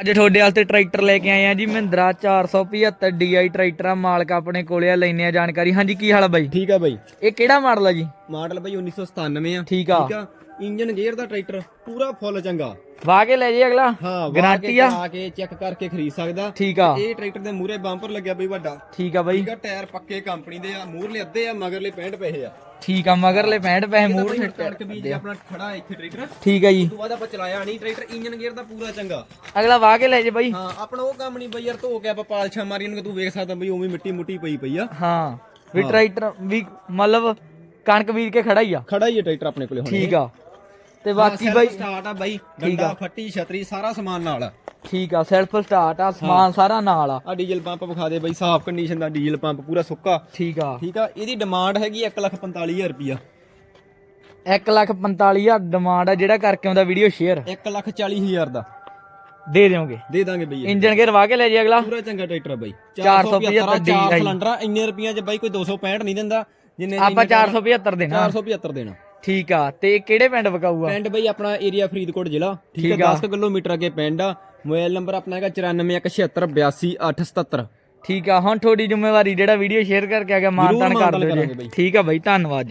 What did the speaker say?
ਅੱਜ ਤੁਹਾਡੇ ਵਾਸਤੇ ਟਰੈਕਟਰ ਲੈ ਕੇ ਆਏ ਆ ਜੀ ਮਹਿੰਦਰਾ 475 DI ਟਰੈਕਟਰ ਆ ਮਾਲਕ ਆਪਣੇ ਕੋਲੇ ਆ ਲੈਨੇ ਆ ਜਾਣਕਾਰੀ। ਹਾਂਜੀ ਕੀ ਹਾਲ ਆ ਬਾਈ? ਠੀਕ ਆ ਬਾਈ। ਇਹ ਕਿਹੜਾ ਮਾਡਲ ਆ ਜੀ? ਮਾਡਲ ਬਾਈ 1997 ਆ। ਠੀਕ ਆ। ਠੀਕ ਆ। ਇੰਜਨ ਗੇਅਰ ਦਾ ਟਰੈਕਟਰ ਪੂਰਾ ਫੁੱਲ ਚੰਗਾ। ਵਾਹ ਕੇ ਲੈ ਜੀ ਅਗਲਾ? ਹਾਂ ਗਾਰੰਟੀ ਆ? ਆ ਕੇ ਚੈੱਕ ਕਰਕੇ ਖਰੀਦ ਸਕਦਾ। ਠੀਕ ਆ। ਇਹ ਟਰੈਕਟਰ ਦੇ ਮੂਰੇ ਬੰਪਰ ਲੱਗਿਆ ਬਈ ਵੱਡਾ। ਠੀਕ ਆ ਬਾਈ। ਠੀਕ ਆ ਟਾਇਰ ਪੱਕੇ ਕੰਪਨੀ ਦੇ ਆ ਮੂਰਲੇ ਅੱਧੇ ਆ ਮਗਰਲੇ 65 ਪੈਸੇ ਆ। ਠੀਕ ਆ ਮਗਰਲੇ 65 ਪੈਸੇ ਸਿੱਟ ਕਣਕ ਬੀਜ ਆਪਣਾ ਖੜਾ ਇੱਥੇ ਟਰੈਕਟਰ। ਉਸ ਠੀਕ ਆ ਜੀ। ਤੋਂ ਬਾਅਦ ਆਪਾਂ ਚਲਾਇਆ ਨਹੀਂ ਟਰੈਕਟਰ ਇੰਜਨ ਗੇਅਰ ਦਾ ਪੂਰਾ ਚੰਗਾ। ਅਗਲਾ ਵਾਹ ਕੇ ਲੈ ਜੇ ਬਾਈ। ਹਾਂ ਆਪਣਾ ਉਹ ਕੰਮ ਨਹੀਂ ਬਈ ਯਾਰ ਧੋ ਕੇ ਆਪਾਂ ਪਾਲਸ਼ਾ ਮਾਰੀ ਨੂੰ ਤੂੰ ਵੇਖ ਸਕਦਾ ਬਈ ਉਵੇਂ ਮਿੱਟੀ ਮੁੱਟੀ ਪਈ ਪਈ ਆ। ਹਾਂ ਵੀ ਟਰੈਕਟਰ ਵੀ ਮਤਲਬ ਕਣਕ ਵੀਰ ਕੇ ਖੜਾ ਹੀ ਆ। ਖੜਾ ਹੀ ਹੈ ਟਰੈਕਟਰ ਆਪਣੇ ਕੋਲੇ ਹੁਣ ਠੀਕ ਆ। ਤੇ ਬਾਕੀ ਬਾਈ ਸਟਾਰਟ ਆ ਬਾਈ ਡੰਡਾ ਫੱਟੀ ਛਤਰੀ ਸਾਰਾ ਸਮਾਨ ਨਾਲ। ਆ ਠੀਕ ਆ ਸੈਲਫ ਸਟਾਰਟ ਆ ਸਮਾਨ ਸਾਰਾ ਨਾਲ ਆ। ਆ ਡੀਜ਼ਲ ਪੰਪ ਵਿਖਾ ਦੇ ਬਾਈ ਸਾਫ਼ ਕੰਡੀਸ਼ਨ ਦਾ ਡੀਜ਼ਲ ਪੰਪ ਪੂਰਾ ਸੁੱਕਾ। ਠੀਕ ਆ। ਠੀਕ ਆ ਇਹਦੀ ਡਿਮਾਂਡ ਹੈਗੀ 145000 ਰੁਪਿਆ 145000 ਡਿਮਾਂਡ ਆ ਜਿਹੜਾ ਕਰਕੇ ਆਉਂਦਾ ਵੀਡੀਓ ਸ਼ੇਅਰ 140000 ਦਾ। ਦੇ ਦਿਓਗੇ। ਦੇ ਦਾਂਗੇ ਬਈ। ਇੰਜਨ ਗੇਅਰ ਵਾਹ ਕੇ ਲੈ ਜੇ ਅਗਲਾ। ਪੂਰਾ ਚੰਗਾ ਟਰੈਕਟਰ ਆ ਬਾਈ। 475 475 ਡੀ। ਸਿਲੰਡਰ ਇੰਨੇ ਰੁਪਈਆਂ 'ਚ ਬਾਈ ਕੋਈ 265 ਨਹੀਂ ਦਿੰਦਾ। ਜਿੰਨੇ ਆਪਾਂ 475 ਦੇਣਾ। 475 ਦੇਣਾ। ਠੀਕ ਆ ਤੇ ਕਿਹੜੇ ਪਿੰਡ ਵਕਾਊ ਆ ਪਿੰਡ ਬਈ ਆਪਣਾ ਏਰੀਆ ਫਰੀਦਕੋਟ ਜ਼ਿਲ੍ਹਾ ਠੀਕ ਆ। 10 ਕਿਲੋਮੀਟਰ ਅੱਗੇ ਪਿੰਡ ਆ ਮੋਬਾਈਲ ਨੰਬਰ ਆਪਣਾ ਹੈਗਾ 9417822877 ਠੀਕ ਆ ਹੁਣ ਤੁਹਾਡੀ ਜ਼ਿੰਮੇਵਾਰੀ ਜਿਹੜਾ ਵੀਡੀਓ ਸ਼ੇਅਰ ਕਰਕੇ ਆ ਗਿਆ ਮਾਨਤਾਨ ਕਰ ਦਿਓ ਜੀ। ਠੀਕ ਆ ਬਾਈ ਧੰਨਵਾਦ